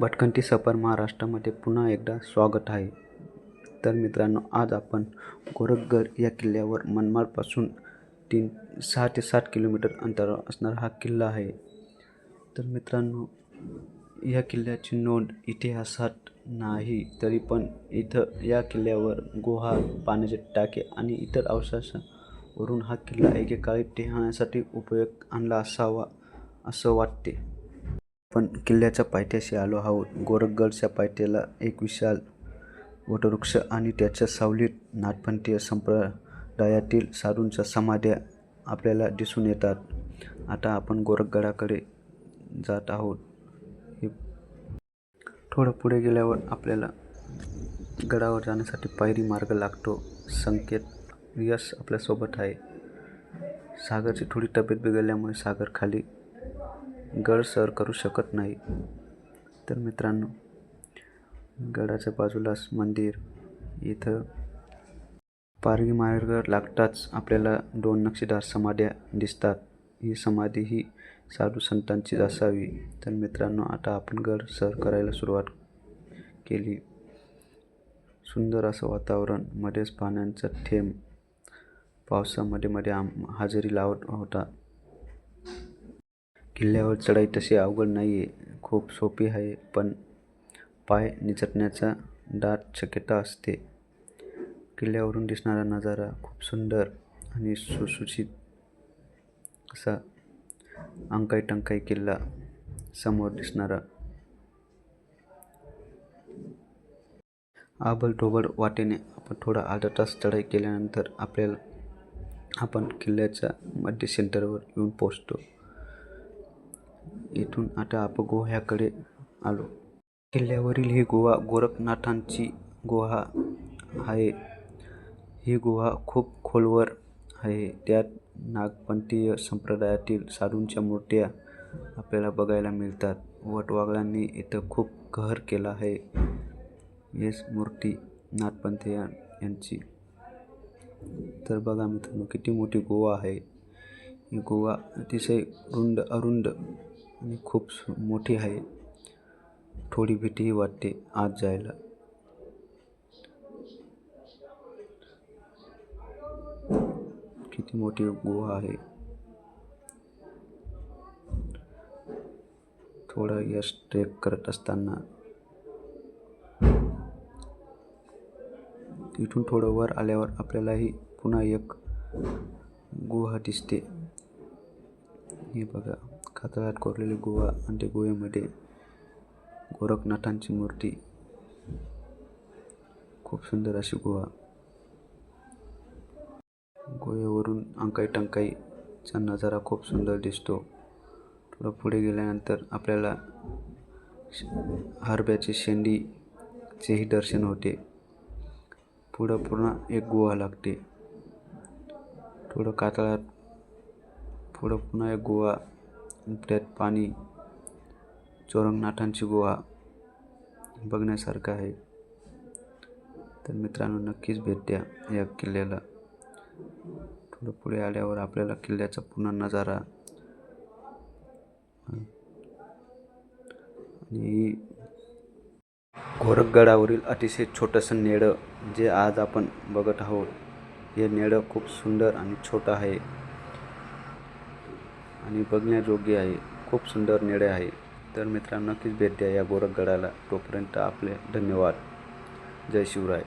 भटकंती सफर महाराष्ट्रामध्ये पुन्हा एकदा स्वागत आहे. तर मित्रांनो आज आपण गोरखगड या किल्ल्यावर मनमाडपासून तीन सहा ते सात किलोमीटर अंतरावर असणारा हा किल्ला आहे. तर मित्रांनो या किल्ल्याची नोंद इतिहासात नाही तरी पण इथं या किल्ल्यावर गुहा पाण्याचे टाके आणि इतर अवशेषावरून हा किल्ला एकेकाळी टेहळण्यासाठी उपयोग आणला असावा असं वाटते. पण किल्ल्याच्या पायथ्याशी आलो आहोत. गोरखगडच्या पायथ्याला एक विशाल वटवृक्ष आणि त्याच्या सावलीत नाथपंथीय संप्रदायातील साधूंच्या समाध्या आपल्याला दिसून येतात. आता आपण गोरखगडाकडे जात आहोत. हे थोडं पुढे गेल्यावर आपल्याला गडावर जाण्यासाठी पायरी मार्ग लागतो. संकेत यश आपल्यासोबत आहे. सागरची थोडी तब्येत बिघडल्यामुळे सागर खाली गड सर करू शकत नाही. तर मित्रांनो गडाच्या बाजूलाच मंदिर. इथं पारगी मार्ग लागताच आपल्याला दोन नक्षीदार समाध्या दिसतात. ही समाधी ही साधू संतांचीच असावी. तर मित्रांनो आता आपण गड सर करायला सुरुवात केली. सुंदर असं वातावरण मध्येच पाण्याचा थेंब. पावसामध्ये मध्ये आम हजेरी लावत होता. किल्ल्यावर चढाई तशी अवघड नाही आहे खूप सोपी आहे पण पाय निचटण्याचा दाट शक्यता असते. किल्ल्यावरून दिसणारा नजारा खूप सुंदर आणि सुसूचित असा अंकाई टंकाई किल्ला समोर दिसणारा. आबल ढोबळ वाटेने आपण थोडा अर्धा तास चढाई केल्यानंतर आपल्याला आपण किल्ल्याच्या मध्य सेंटरवर येऊन पोचतो इथून आता आपण गुह्याकडे आलो. किल्ल्यावरील ही गुहा गोरखनाथांची गुहा आहे. ही गुहा खूप खोलवर आहे. त्यात नागपंथीय संप्रदायातील साधूंच्या मूर्त्या आपल्याला बघायला मिळतात. वटवागळांनी इथं खूप कहर केला आहे. हेच मूर्ती नाथपंथीय यांची. तर बघा मित्रांनो किती मोठी गोवा आहे. ही गोवा अतिशय रुंद अरुंद आणि खूप सु- मोठी आहे. थोडी भीतीही वाटते आत जायला. किती मोठी गुहा आहे. थोडं यश ट्रेक करत असताना तिथून थोडं वर आल्यावर आपल्यालाही पुन्हा एक गुहा दिसते. हे बघा. कातळात कोरलेली गुहा आणि त्या गुहेमध्ये गोरखनाथांची मूर्ती. खूप सुंदर अशी गुहा गुहेवरून अंकाई टंकाईचा नजारा खूप सुंदर दिसतो. थोडं पुढे गेल्यानंतर आपल्याला श- हरब्याची शेंडीचेही दर्शन होते. पुढं पूर्ण एक गुहा लागते. थोडं कातळात पुढं पुन्हा एक गुहा आणि त्यात पाणी चोरंगनाथांची गुहा बघण्यासारखं आहे. तर मित्रांनो नक्कीच भेट द्या या किल्ल्याला. थोडं पुढे आल्यावर आपल्याला किल्ल्याचा पुन्हा नजारा आणि गोरखगडावरील अतिशय छोटंसं नेडं जे आज आपण बघत आहोत हे नेडं खूप सुंदर आणि छोटं आहे. आणि बघण्याजोग्य आहे. खूप सुंदर निळे आहे. तर मित्रांनो नक्कीच भेट द्या या गोरखगडाला. तोपर्यंत आपले धन्यवाद. जय शिवराय.